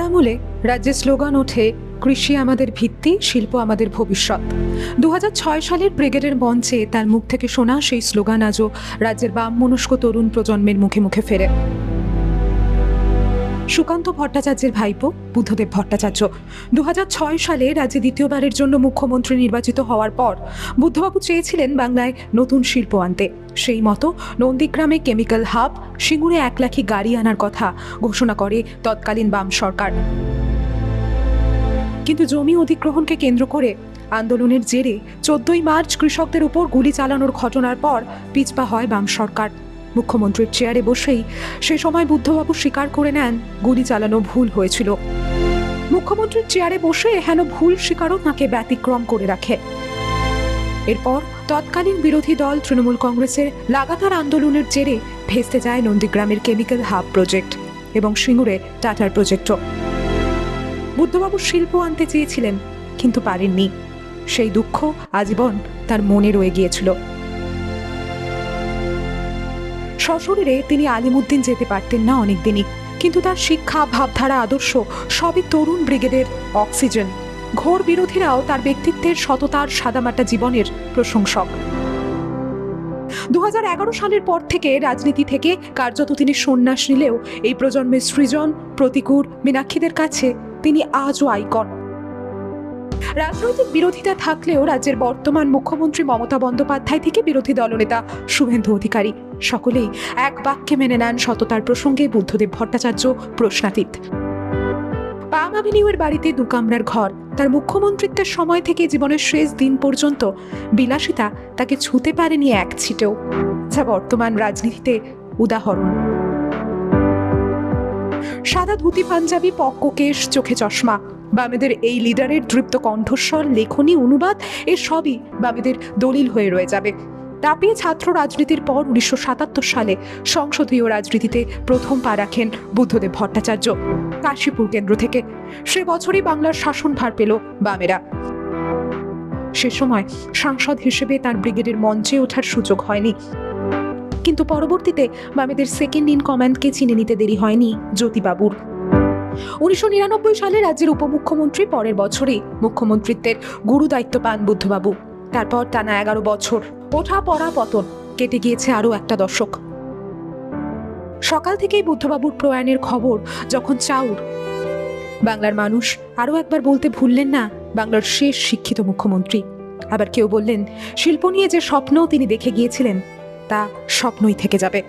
আমলে রাজ্যের স্লোগান ওঠে, কৃষি আমাদের ভিত্তি, শিল্প আমাদের ভবিষ্যৎ। দু হাজার ছয় সালের ব্রিগেডের মঞ্চে তার মুখ থেকে শোনা সেই স্লোগান আজও রাজ্যের বাম মনস্ক তরুণ প্রজন্মের মুখে মুখে ফেরে। সুকান্ত ভট্টাচার্যের ভাইপো, বুদ্ধদেব ভট্টাচার্য। দু হাজার ছয় সালে রাজ্যে দ্বিতীয়বারের জন্য মুখ্যমন্ত্রী নির্বাচিত হওয়ার পর বুদ্ধবাবু চেয়েছিলেন বাংলায় নতুন শিল্প আনতে। সেই মতো নন্দীগ্রামে কেমিক্যাল হাব, সিঙ্গুরে এক লাখি গাড়ি আনার কথা ঘোষণা করে তৎকালীন বাম সরকার। কিন্তু জমি অধিগ্রহণকে কেন্দ্র করে আন্দোলনের জেরে চোদ্দই মার্চ কৃষকদের উপর গুলি চালানোর ঘটনার পর পিছপা হয় বাম সরকার। মুখ্যমন্ত্রীর চেয়ারে বসেই সে সময় বুদ্ধবাবু স্বীকার করে নেন, গুলি চালানো ভুল হয়েছিল। মুখ্যমন্ত্রীর চেয়ারে বসে হেন ভুল স্বীকারও তাঁকে ব্যতিক্রম করে রাখে। এরপর তৎকালীন বিরোধী দল তৃণমূল কংগ্রেসের লাগাতার আন্দোলনের জেরে ভেস্তে যায় নন্দীগ্রামের কেমিক্যাল হাব প্রজেক্ট এবং সিঙ্গুরে টাটার প্রজেক্টও। বুদ্ধবাবু শিল্প আনতে চেয়েছিলেন, কিন্তু পারেননি। সেই দুঃখ আজীবন তার মনে রয়ে গিয়েছিল সশরীরে তিনি আলিমুদ্দিন যেতে পারতেন না অনেকদিনই, কিন্তু তার শিক্ষা, ভাবধারা, আদর্শ সবই তরুণ ব্রিগেডের অক্সিজেন। ঘোর বিরোধীরাও তার ব্যক্তিত্বের সততার সাদামাটা জীবনের প্রশংসক। দু হাজার এগারো সালের পর থেকে রাজনীতি থেকে কার্যত তিনি সন্ন্যাস নিলেও এই প্রজন্মের সৃজন, প্রতিকূর, মীনাক্ষীদের কাছে তিনি আজও আইকন রাজনৈতিক বিরোধিতা থাকলেও রাজ্যের বর্তমান মুখ্যমন্ত্রী মমতা বন্দ্যোপাধ্যায় থেকে বিরোধী দলনেতা শুভেন্দু অধিকারী। সকলেই এক বাক্যে মেনে নেন সততার প্রসঙ্গে বুদ্ধদেব ভট্টাচার্য প্রশ্নাতীত। পাম অ্যাভিনিউয়ের বাড়িতে দু কামরার ঘর। তার মুখ্যমন্ত্রিত্বের সময় থেকে জীবনের শেষ দিন পর্যন্ত বিলাসিতা তাকে ছুতে পারেনি এক ছিটেও। যা বর্তমান রাজনীতিতে উদাহরণ। সাদা ধুতি পাঞ্জাবি পক্ক কেশ, চোখে চশমা। বামেদের এই লিডারের দৃপ্ত কণ্ঠস্বর, লেখনী, অনুবাদ, এ সবই বামেদের দলিল হয়ে রয়ে যাবে। তাপিয়ে ছাত্র রাজনীতির পর উনিশশো সাতাত্তর সালে সংসদীয় রাজনীতিতে প্রথম পা রাখেন বুদ্ধদেব ভট্টাচার্য, কাশীপুর কেন্দ্র থেকে। সে বছরই বাংলার শাসনভার পেল বামেরা। সে সময় সাংসদ হিসেবে তার ব্রিগেডের মঞ্চে ওঠার সুযোগ হয়নি। কিন্তু পরবর্তীতে বামেদের সেকেন্ড ইন কমান্ডকে চিনে নিতে দেরি হয়নি জ্যোতিবাবুর। উনিশশো নিরানব্বই সালে রাজ্যের উপমুখ্যমন্ত্রী পরের বছরেই মুখ্যমন্ত্রিত্বের গুরু দায়িত্ব পান বুদ্ধবাবু। তারপর টানা এগারো বছর ওঠা পড়া পতন কেটে গিয়েছে আরও একটা দশক। সকাল থেকেই বুদ্ধবাবুর প্রয়াণের খবর যখন চাউর। বাংলার মানুষ আরও একবার বলতে ভুললেন না বাংলার শেষ শিক্ষিত মুখ্যমন্ত্রী। আবার কেউ বললেন, শিল্প নিয়ে যে স্বপ্ন তিনি দেখে গিয়েছিলেন, তা স্বপ্নই থেকে যাবে।